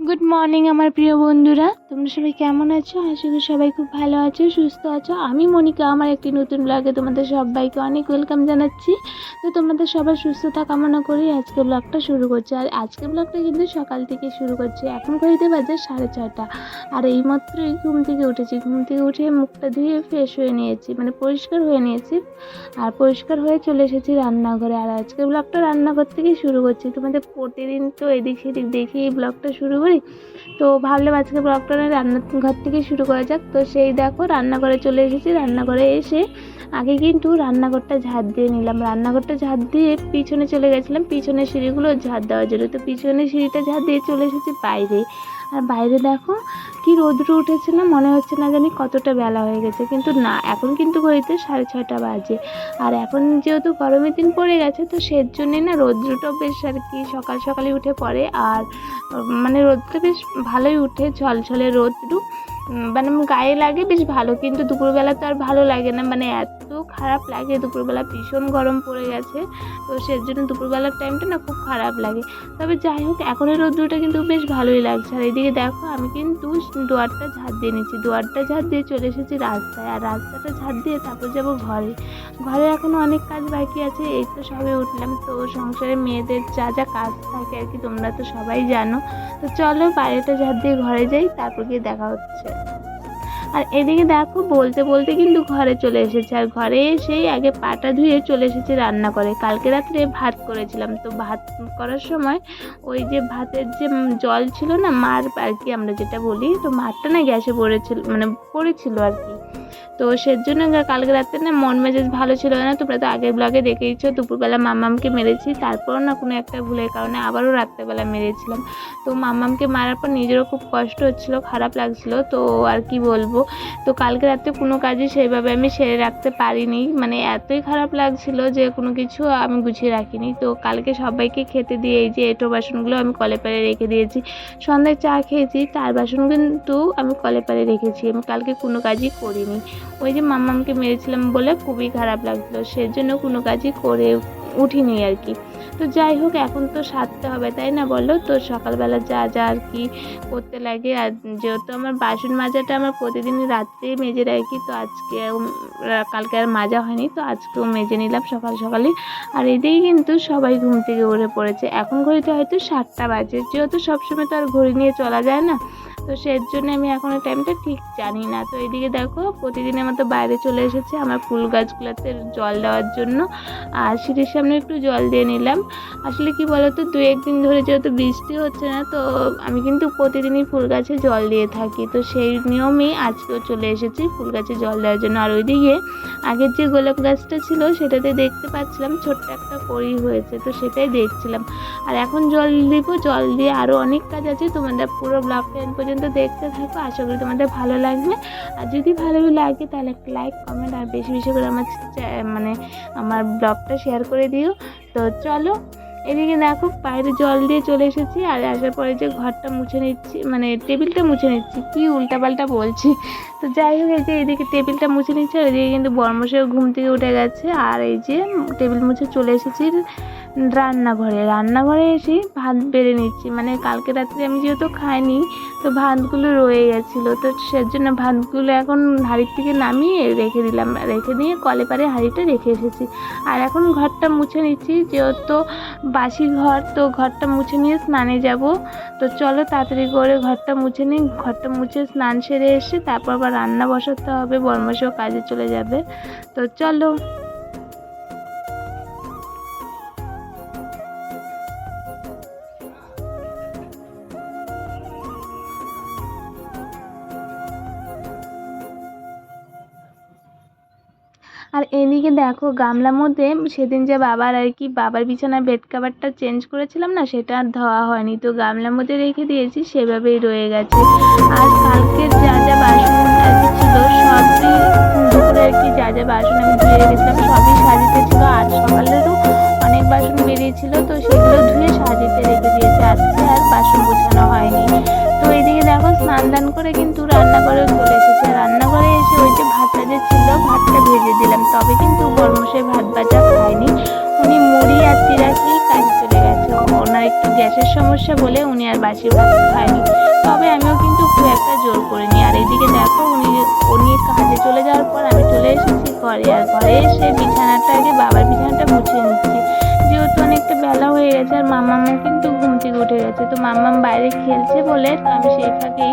Good morning আমার প্রিয় বন্ধুরা। তোমরা সবাই কেমন আছো? আশা করি সবাই খুব ভালো আছো, সুস্থ আছো। আমি মনিকা, আমার একটি নতুন ব্লগে তোমাদের সবাইকে অনেক ওয়েলকাম জানাচ্ছি। তো তোমাদের সবার সুস্থতা কামনা করি আজকে ব্লগটা শুরু করছি। আর আজকে ব্লগটা কিন্তু সকাল থেকে শুরু করছি। এখন ঘড়িতে বাজে সাড়ে ছটা আর এইমাত্রই ঘুম থেকে উঠেছি। ঘুম থেকে উঠে মুখটা ধুয়ে ফ্রেশ হয়ে নিয়েছি। মানে পরিষ্কার হয়ে নিয়েছি। আর পরিষ্কার হয়ে চলে এসেছি রান্নাঘরে। আর আজকে ব্লগটা রান্নাঘর থেকে শুরু করছি। তোমাদের প্রতিদিন তো এদিক সেদিক দেখি এই ব্লগটা শুরু করি তো ভাবলাম আজকে ব্লগটা রান্নাঘর থেকে শুরু করা যাক। তো সেই দেখো রান্নাঘরে চলে এসেছি। রান্নাঘরে এসে আগে কিন্তু রান্নাঘরটা ঝাঁট দিয়ে নিলাম। রান্নাঘরটা ঝাঁট দিয়ে পিছনে চলে গেছিলাম। পিছনের সিঁড়িগুলো ঝাঁট দেওয়ার জন্য। তো পিছনের সিঁড়িটা ঝাঁট দিয়ে চলে এসেছি বাইরে। আর বাইরে দেখো কি রোদ্র উঠেছে না, মনে হচ্ছে না জানি কতটা বেলা হয়ে গেছে। কিন্তু না, এখন কিন্তু ঘড়িতে সাড়ে ছটা বাজে। আর এখন যেহেতু গরমের দিন পড়ে গেছে, তো সের জন্যে না রোদ্রটা বেশ আর কি সকাল সকালে উঠে পড়ে। আর মানে রোদটা বেশ ভালোই উঠে, ঝলঝলে রোদ্রু মানে গায়ে লাগে বেশ ভালো, কিন্তু দুপুরবেলা তো আর ভালো লাগে না। মানে এত খারাপ লাগে, দুপুরবেলা ভীষণ গরম পড়ে গেছে। তো সের জন্য দুপুরবেলার টাইমটা না খুব খারাপ লাগে। তবে যাই হোক, এখনের রোদ্রটা কিন্তু বেশ ভালোই লাগছে। আর এদিকে দেখো, আমি কিন্তু দুয়ারটা ঝাড় দিয়ে নিচ্ছি। দুয়ারটা ঝাড় দিয়ে চলে এসেছি রাস্তায়। আর রাস্তাটা ঝাড় দিয়ে তারপর যাব ঘরে। ঘরে এখনও অনেক কাজ বাকি আছে, এই তো সবে উঠলাম। তো সংসারে মেয়েদের যা যা কাজ থাকে আর কি, তোমরা তো সবাই জানো। তো চলো বাইরেটা ঝাড় দিয়ে ঘরে যাই, তারপর গিয়ে দেখা হচ্ছে। আর এদিকে দেখো, বলতে বলতে কিন্তু ঘরে চলে এসেছে। আর ঘরে এসেই আগে পাটা ধুয়ে চলে এসেছে রান্না করে। কালকে রাত্রে ভাত করেছিলাম। তো ভাত করার সময় ওই যে ভাতের যে জল ছিল না, মার আর কি আমরা যেটা বলি, তো মারটা না গ্যাসে পড়েছিল মানে পড়েছিল আর কি। তো সের জন্য কালকে রাত্রে না মন মেজাজ ভালো ছিল না। তোমরা তো আগের ব্লগে দেখেইছো, দুপুরবেলা মাম্মামকে মেরেছি, তারপরও না কোনো একটা ভুলের কারণে আবারও রাত্রেবেলা মেরেছিলাম। তো মাম্মামকে মারার পর নিজেরও খুব কষ্ট হচ্ছিল, খারাপ লাগছিল, তো আর কি বলব। তো কালকে রাত্রে কোনো কাজই সেইভাবে আমি সেরে রাখতে পারিনি। মানে এতই খারাপ লাগছিল যে কোনো কিছু আমি গুছিয়ে রাখিনি। তো কালকে সবাইকে খেতে দিয়ে এই যে এঁটো বাসনগুলো আমি কলে পারে রেখে দিয়েছি। সন্ধ্যায় চা খেয়েছি, তার বাসন কিন্তু আমি কলে পারে রেখেছি। আমি কালকে কোনো কাজই করিনি। ওই যে মাম্মামকে মেরেছিলাম বলে খুবই খারাপ লাগল, সেজন্য কোনো কাজই করে উঠিনি আর কি। তো যাই হোক, এখন তো সারতে হবে, তাই না বলো? তো সকালবেলা যা যা আর কি করতে লাগে, আর যেহেতু আমার বাসন মাজাটা আমার প্রতিদিন রাত্রে মেজে রাখি তো আজকে কালকে আর মাজা হয়নি, তো আজকেও মেজে নিলাম সকাল সকালে আর এদিকে কিন্তু সবাই ঘুম থেকে উঠে পড়েছে, এখন ঘড়িতে হয়তো সাতটা বাজে, যেহেতু সবসময় তো আর ঘড়ি নিয়ে চলা যায় না তো সের জন্য আমি এখনও টাইমটা ঠিক জানি না। তো এদিকে দেখো প্রতিদিনের মতো বাইরে চলে এসেছে আমার ফুল গাছগুলোতে জল দেওয়ার জন্য। আর সিঁড়ির সামনে একটু জল দিয়ে নিলাম। আসলে কি বলতো দু একদিন ধরে যেহেতু বৃষ্টি হচ্ছে না, তো আমি কিন্তু প্রতিদিনই ফুল গাছে জল দিয়ে থাকি। তো সেই নিয়মেই আজকেও চলে এসেছি ফুল গাছে জল দেওয়ার জন্য। আর ওইদিকে আগের যে গোলাপ গাছটা ছিল, সেটাতে দেখতে পাচ্ছিলাম ছোট্ট একটা কড়ি হয়েছে, তো সেটাই দেখছিলাম। আর এখন জল দিব, জল দিয়ে আরও অনেক কাজ আছে। তোমাদের পুরো ব্লগটা এন পর্যন্ত দেখতে থাকো। আশা করি তোমাদের ভালো লাগবে। আর যদি ভালো লাগে, তাহলে একটা লাইক কমেন্ট আর বেশি বেশি করে আমার মানে আমার ব্লগটা শেয়ার করে দিও। তো চলো, এদিকে দেখো বাইরে জল দিয়ে চলে এসেছি, আর আসার পরে যে ঘরটা মুছে নিচ্ছি মানে টেবিলটা মুছে নিচ্ছি, কি উল্টাপাল্টা বলছি। তো যাই হোক, এই যে এদিকে টেবিলটা মুছে নিচ্ছে, আর এদিকে কিন্তু বর্মশেও ঘুম থেকে উঠে গেছে। আর এই যে টেবিল মুছে চলে এসেছি। রান্নাঘরে। রান্নাঘরে এসে ভাত বেড়ে নিচ্ছি। মানে কালকে রাত্রে আমি যেহেতু খাইনি, তো ভাতগুলো রয়ে গেছিল। তো সেজন্য ভাতগুলো এখন হাঁড়ির থেকে নামিয়ে রেখে দিলাম। রেখে দিয়ে কলে পারে হাঁড়িটা রেখে এসেছি। আর এখন ঘরটা মুছে নিচ্ছি। যেহেতু বাসি ঘর, তো ঘরটা মুছে নিয়ে স্নানে যাব। তো চলো তাড়াতাড়ি করে ঘরটা মুছে নিই। ঘরটা মুছে স্নান সেরে এসে তারপর আবার রান্না বসাতে হবে। বর্মশও কাজে চলে যাবে। তো চলো এদিকে দেখো, গামলার মধ্যে সেদিন যে বাবার আর কি, বাবার বিছানার বেড কাভারটা চেঞ্জ করেছিলাম না, সেটা আর ধোয়া হয়নি। তো গামলার মধ্যে রেখে দিয়েছি, সেভাবেই রয়ে গেছে। আর কালকের যা যা বাসন আর কি ছিল, সবই দুপুরে আর কি যা যা বাসন আমি ধুয়ে রেখেছিলাম, সবই সাজিতে ছিল। আর সকালেরও অনেক বাসন বেরিয়েছিল, তো সেগুলো ধুয়ে সাজিতে রেখে দিয়েছে। আজকে আর বাসন গোছানো হয়নি। তো এদিকে দেখো স্নান দান করে কিন্তু বর্মশাই ভাত ভাজা খায়নি। উনি মুড়ি আর চিরা খেয়ে কাজে চলে গেছে। ওনার একটু গ্যাসের সমস্যা বলে উনি আর বাসি ভাত খায়নি। তবে আমিও কিন্তু খুব একটা জোর করিনি। আর এদিকে দেখো, উনি উনি কাজে চলে যাওয়ার পর আমি চলে এসেছি ঘরে। আর ঘরে এসে বিছানাটা আগে বাবার বিছানাটা গুছিয়ে নিচ্ছি। যেহেতু অনেকটা বেলা হয়ে গেছে আর মামামও কিন্তু ঘুম থেকে উঠে গেছে। তো মামাম বাইরে খেলছে বলে তো আমি সেই ফাঁকেই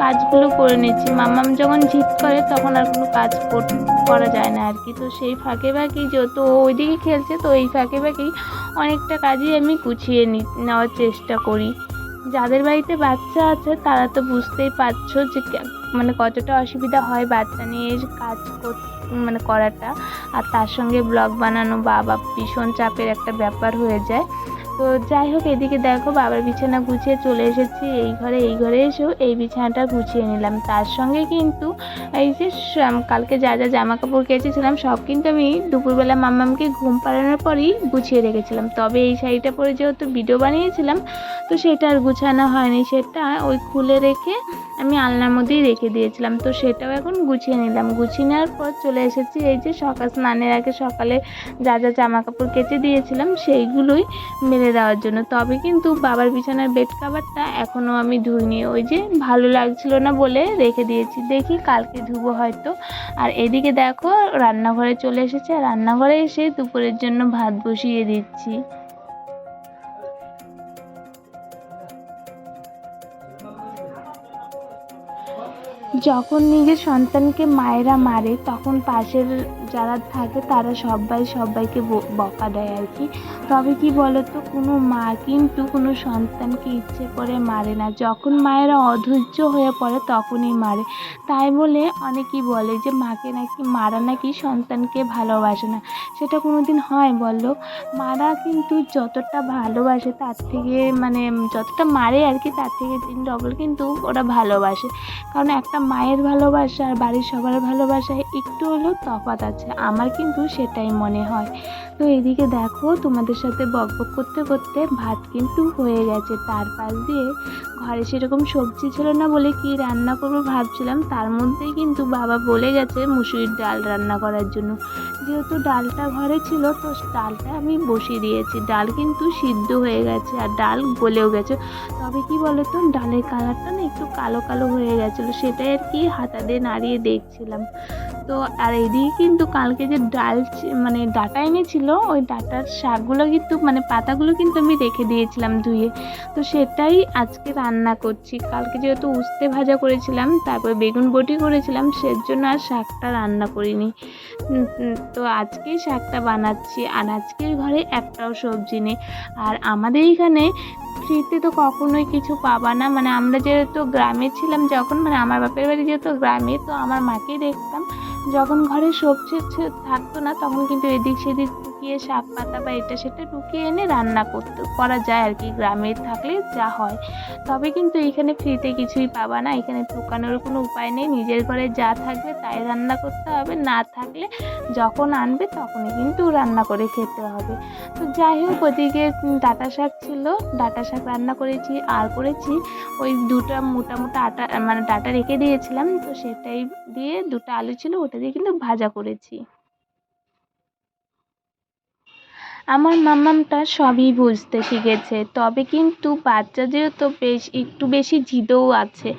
কাজগুলো করে নিচ্ছি। মামাম যখন জিদ করে, তখন আর কোনো কাজ কর- যায় না আর কি। তো সেই ফাঁকে ফাঁকেই যত ওইদিকে খেলছে, তো এই ফাঁকে ফাঁকেই অনেকটা কাজই আমি গুছিয়ে নি, নেওয়ার চেষ্টা করি। যাদের বাড়িতে বাচ্চা আছে, তারা তো বুঝতেই পারছ যে মানে কতটা অসুবিধা হয় বাচ্চা নিয়ে কাজ কর মানে করাটা। আর তার সঙ্গে ব্লগ বানানো বাবা ভীষণ চাপের একটা ব্যাপার হয়ে যায়। তো যাই হোক, এদিকে দেখো বাবার বিছানা গুছিয়ে চলে এসেছি। এই ঘরে এই ঘরে এসেও এই বিছানাটা গুছিয়ে নিলাম। তার সঙ্গে কিন্তু এই যে কালকে যা যা জামা কাপড় কেচেছিলাম, সব কিন্তু আমি দুপুরবেলা মাম্মামকে ঘুম পাড়ানোর পরই গুছিয়ে রেখেছিলাম। তবে এই শাড়িটা পরে যেহেতু ভিডিও বানিয়েছিলাম, তো সেটা আর গুছানো হয়নি। সেটা ওই খুলে রেখে আমি আলনার মধ্যেই রেখে দিয়েছিলাম। তো সেটাও এখন গুছিয়ে নিলাম। গুছিয়ে নেওয়ার পর চলে এসেছি এই যে সকাল, স্নানের আগে সকালে যা যা জামা কাপড় কেচে দিয়েছিলাম, সেইগুলোই দেওয়ার জন্য। তবে কিন্তু বাবার বিছানার বেড কাভারটা এখনও আমি ধুইনি। ওই যে ভালো লাগছিল না বলে রেখে দিয়েছি। দেখি কালকে ধুবো হয়তো। আর এদিকে দেখো, রান্নাঘরে চলে এসেছে। রান্নাঘরে এসে দুপুরের জন্য ভাত বসিয়ে দিচ্ছি। যখন নিজের সন্তানকে মায়েরা মারে, তখন পাশের যারা থাকে তারা সবাই সবাইকে বকা দেয় আর কি। তবে কি বলতো, কোনো মা কিন্তু কোনো সন্তানকে ইচ্ছে করে মারে না। যখন মায়েরা অধৈর্য হয়ে পড়ে তখনই মারে। তাই বলে অনেকেই বলে যে মাকে নাকি, মারা নাকি সন্তানকে ভালোবাসে না। সেটা কোনো দিন হয় বলো মারা কিন্তু যতটা ভালোবাসে তার থেকে মানে যতটা মারে আর কি, তার থেকে তিন ডবল কিন্তু ওরা ভালোবাসে। কারণ একটা মায়ের ভালোবাসা আর বাড়ির সবার ভালোবাসায় একটু হলেও তফাৎ আছে। আমার কিন্তু সেটাই মনে হয়। তো এদিকে দেখো, তোমাদের সাথে বকবক করতে করতে ভাত কিন্তু হয়ে গেছে। তার পাশ দিয়ে ঘরে সেরকম সবজি ছিল না বলে কি রান্না করব ভাবছিলাম। তার মধ্যেই কিন্তু বাবা বলে গেছে মুসুরির ডাল রান্না করার জন্য। যেহেতু ডালটা ঘরে ছিল, তো ডালটা আমি বসিয়ে দিয়েছি। ডাল কিন্তু সিদ্ধ হয়ে গেছে আর ডাল গলেও গেছে। তবে কি বলতো, ডালের কালারটা না একটু কালো কালো হয়ে গেছিল। সেটাই আর কি হাতা দিয়ে নাড়িয়ে দেখছিলাম। তো আর এদিকে কিন্তু কালকে যে ডাল মানে ডাটা এনেছিল, ওই ডাটার শাকগুলো কিন্তু মানে পাতাগুলো কিন্তু আমি রেখে দিয়েছিলাম ধুয়ে। তো সেটাই আজকে রান্না করছি। কালকে যেহেতু উস্তে ভাজা করেছিলাম, তারপর বেগুন বটি করেছিলাম সের জন্য আর শাকটা রান্না করিনি। তো আজকেই শাকটা বানাচ্ছি। আর আজকের ঘরে একটাও সবজি নেই। আর আমাদের এখানে ফ্রিতে তো কখনোই কিছু পাবা না। মানে আমরা যেহেতু গ্রামে ছিলাম যখন মানে আমার বাপের বাড়ি যেহেতু গ্রামে, তো আমার মাকেই দেখতাম যখন ঘরে সবজি থাকতো না তখন কিন্তু এদিক সেদিক টুকিয়ে শাক পাতা বা এটা সেটা টুকিয়ে এনে রান্না করতে, করা যায় আর কি গ্রামে থাকলে যা হয়। তবে কিন্তু এখানে ফ্রিতে কিছুই পাবা না, এখানে টুকানোর কোনো উপায় নেই, নিজের ঘরে যা থাকবে তাই রান্না করতে হবে, না থাকলে যখন আনবে তখনই কিন্তু রান্না করে খেতে হবে। তো যাই হোক, ওদিকে ডাটা শাক ছিল, ডাটা শাক রান্না করেছি, আর করেছি ওই দুটো মোটা মোটা আটা মানে ডাটা রেখে দিয়েছিলাম, তো সেটাই দিয়ে দুটো আলু ছিল, ওটা দিয়ে কিন্তু ভাজা করেছি। আমার মামামটা সবই বুঝতে শিখেছে। তবে কিন্তু বাচ্চা যেহেতু বেশ, একটু বেশি জিদও আছে।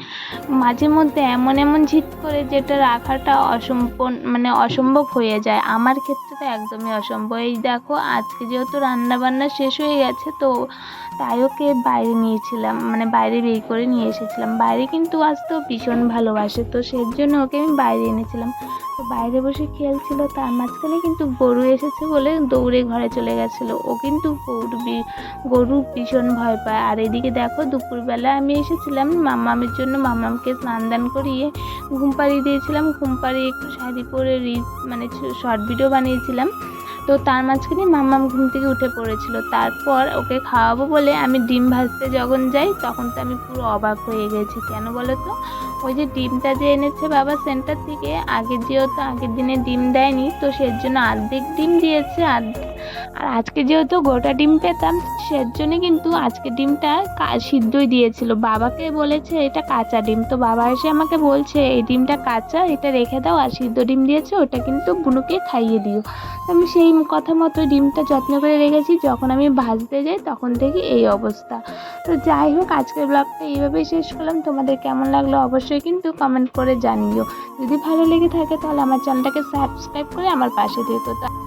মাঝে মধ্যে এমন এমন জিদ করে যেটা রাখাটা অসম্পূর্ণ মানে অসম্ভব হয়ে যায়। আমার ক্ষেত্রে তো একদমই অসম্ভব। এই দেখো, আজকে যেহেতু রান্না বান্না শেষ হয়ে গেছে, তো তাই ওকে বাইরে নিয়েছিলাম মানে বাইরে বের করে নিয়ে এসেছিলাম। বাইরে কিন্তু আসতেও ভীষণ ভালোবাসে, তো সেই জন্য ওকে আমি বাইরে এনেছিলাম। তো বাইরে বসে খেলছিল, তার মাঝখানে কিন্তু গরু এসেছে বলে দৌড়ে ঘরে চলে গেছিল। ও কিন্তু গরু গরু ভীষণ ভয় পায়। আর এদিকে দেখো, দুপুরবেলা আমি এসেছিলাম মামামের জন্য। মামামকে স্নান দান করিয়ে ঘুম পাড়িয়ে দিয়েছিলাম। ঘুম পাড়িয়ে একটু শাড়ি পরে রিল মানে শর্ট ভিডিও বানিয়েছিলাম। তো তার মাঝখানে মামাম ঘুম থেকে উঠে পড়েছিল। তারপর ওকে খাওয়াবো বলে আমি ডিম ভাজতে যখন যাই, তখন তো আমি পুরো অবাক হয়ে গেছি। কেন বলো তো? ওই যে ডিমটা যে এনেছে বাবা সেন্টার থেকে আগের যেহেতু আগের দিনে ডিম দেয়নি, তো সেজন্য আর্ধেক ডিম দিয়েছে আর আর আজকে যেহেতু গোটা ডিম পেতাম সের জন্য কিন্তু আজকে ডিমটা সিদ্ধই দিয়েছিল। বাবাকে বলেছে, এটা কাঁচা ডিম। তো বাবা এসে আমাকে বলছে, এই ডিমটা কাঁচা, এটা রেখে দাও। আর সিদ্ধ ডিম দিয়েছে, ওটা কিন্তু বুনুকে খাইয়ে দিও। আমি সেই কথা মতো ডিমটা যত্ন করে রেখেছি। যখন আমি ভাজতে যাই, তখন থেকে এই অবস্থা। তো যাই হোক, আজকের ব্লগটা এইভাবেই শেষ করলাম। তোমাদের কেমন লাগল অবশ্যই কিন্তু কমেন্ট করে জানিও। যদি ভালো লেগে থাকে, তাহলে আমার চ্যানেলটাকে সাবস্ক্রাইব করে আমার পাশে থেকো। তো